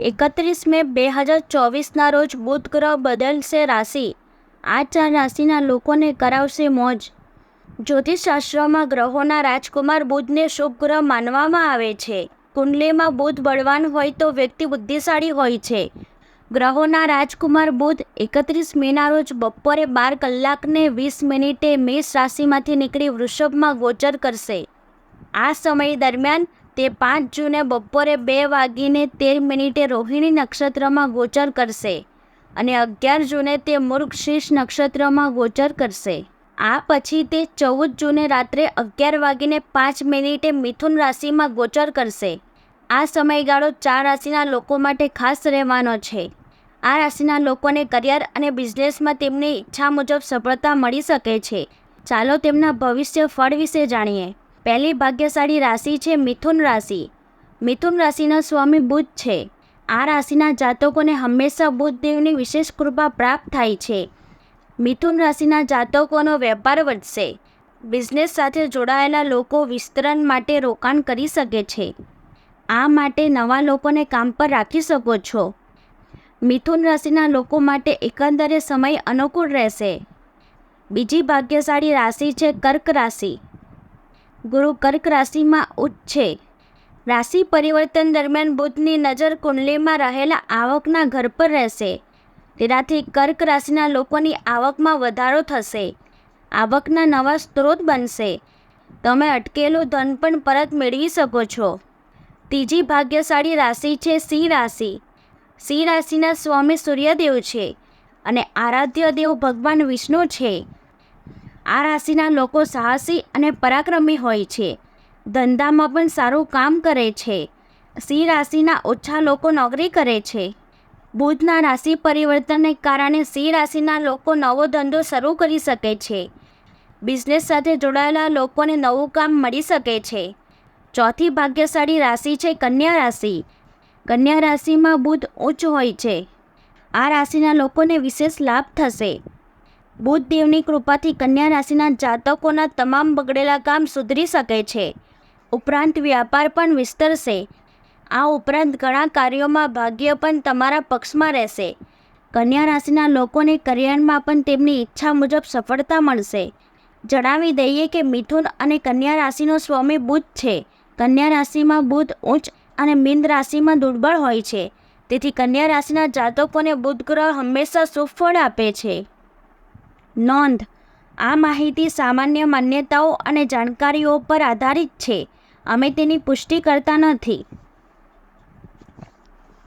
એકત્રીસ મે બે હજાર ચોવીસના રોજ બુધ ગ્રહ બદલશે રાશિ. આ ચાર રાશિના લોકોને કરાવશે મોજ. જ્યોતિષશાસ્ત્રમાં ગ્રહોના રાજકુમાર બુધને શુભ ગ્રહ માનવામાં આવે છે. કુંડલીમાં બુધ બળવાન હોય તો વ્યક્તિ બુદ્ધિશાળી હોય છે. ગ્રહોના રાજકુમાર બુધ એકત્રીસ મેના રોજ બપોરે બાર કલાકને વીસ મિનિટે મેષ રાશિમાંથી નીકળી વૃષભમાં ગોચર કરશે. આ સમય દરમિયાન તે પાંચ જૂને બપોરે બે વાગીને તેર મિનિટે રોહિણી નક્ષત્રમાં ગોચર કરશે અને અગિયાર જૂને તે મૃગશીર્ષ નક્ષત્રમાં ગોચર કરશે. આ પછી તે ચૌદ જૂને રાત્રે અગિયાર વાગીને પાંચ મિનિટે મિથુન રાશિમાં ગોચર કરશે. આ સમયગાળો ચાર રાશિના લોકો માટે ખાસ રહેવાનો છે. આ રાશિના લોકોને કરિયર અને બિઝનેસમાં તેમની ઈચ્છા મુજબ સફળતા મળી શકે છે. ચાલો તેમના ભવિષ્ય ફળ વિશે જાણીએ. પહેલી ભાગ્યશાળી રાશિ છે મિથુન રાશિ. મિથુન રાશિના સ્વામી બુધ છે. આ રાશિના જાતકોને હંમેશા બુધ દેવની વિશેષ કૃપા પ્રાપ્ત થાય છે. મિથુન રાશિના જાતકોનો વેપાર વધશે. બિઝનેસ સાથે જોડાયેલા લોકો વિસ્તરણ માટે રોકાણ કરી શકે છે. આ માટે નવા લોકોને કામ પર રાખી શકો છો. મિથુન રાશિના લોકો માટે એકંદરે સમય અનુકૂળ રહેશે. બીજી ભાગ્યશાળી રાશિ છે કર્ક રાશિ. ગુરુ કર્ક રાશિમાં ઉચ્ચ છે. રાશિ પરિવર્તન દરમિયાન બુધની નજર કુંડલીમાં રહેલા આવકના ઘર પર રહેશે. તેનાથી કર્ક રાશિના લોકોની આવકમાં વધારો થશે. આવકના નવા સ્ત્રોત બનશે. તમે અટકેલું ધન પણ પરત મેળવી શકો છો. ત્રીજી ભાગ્યશાળી રાશિ છે સિંહ રાશિ. સિંહ રાશિના સ્વામી સૂર્યદેવ છે અને આરાધ્ય દેવ ભગવાન વિષ્ણુ છે. આ રાશિના લોકો સાહસી અને પરાક્રમી હોય છે. ધંધામાં પણ સારું કામ કરે છે. સિંહ રાશિના ઓછા લોકો નોકરી કરે છે. બુધના રાશિ પરિવર્તનને કારણે સિંહ રાશિના લોકો નવો ધંધો શરૂ કરી શકે છે. બિઝનેસ સાથે જોડાયેલા લોકોને નવું કામ મળી શકે છે. ચોથી ભાગ્યશાળી રાશિ છે કન્યા રાશિ. કન્યા રાશિમાં બુધ ઉચ્ચ હોય છે. આ રાશિના લોકોને વિશેષ લાભ થશે. બુધ દેવની કૃપાથી કન્યા રાશિના જાતકોના તમામ બગડેલા કામ સુધરી શકે છે. ઉપરાંત વ્યાપાર પણ વિસ્તરશે. આ ઉપરાંત ઘણા કાર્યોમાં ભાગ્ય પણ તમારા પક્ષમાં રહેશે. કન્યા રાશિના લોકોને કરિયરમાં પણ તેમની ઈચ્છા મુજબ સફળતા મળશે. જણાવી દઈએ કે મિથુન અને કન્યા રાશિનો સ્વામી બુધ છે. કન્યા રાશિમાં બુધ ઉચ્ચ અને મીન રાશિમાં દુર્બળ હોય છે. તેથી કન્યા રાશિના જાતકોને બુધ ગ્રહ હંમેશા સુફળ આપે છે. નોંધ. આ માહિતી સામાન્ય માન્યતાઓ અને જાણકારીઓ પર આધારિત છે. અમે તેની પુષ્ટિ કરતા નથી.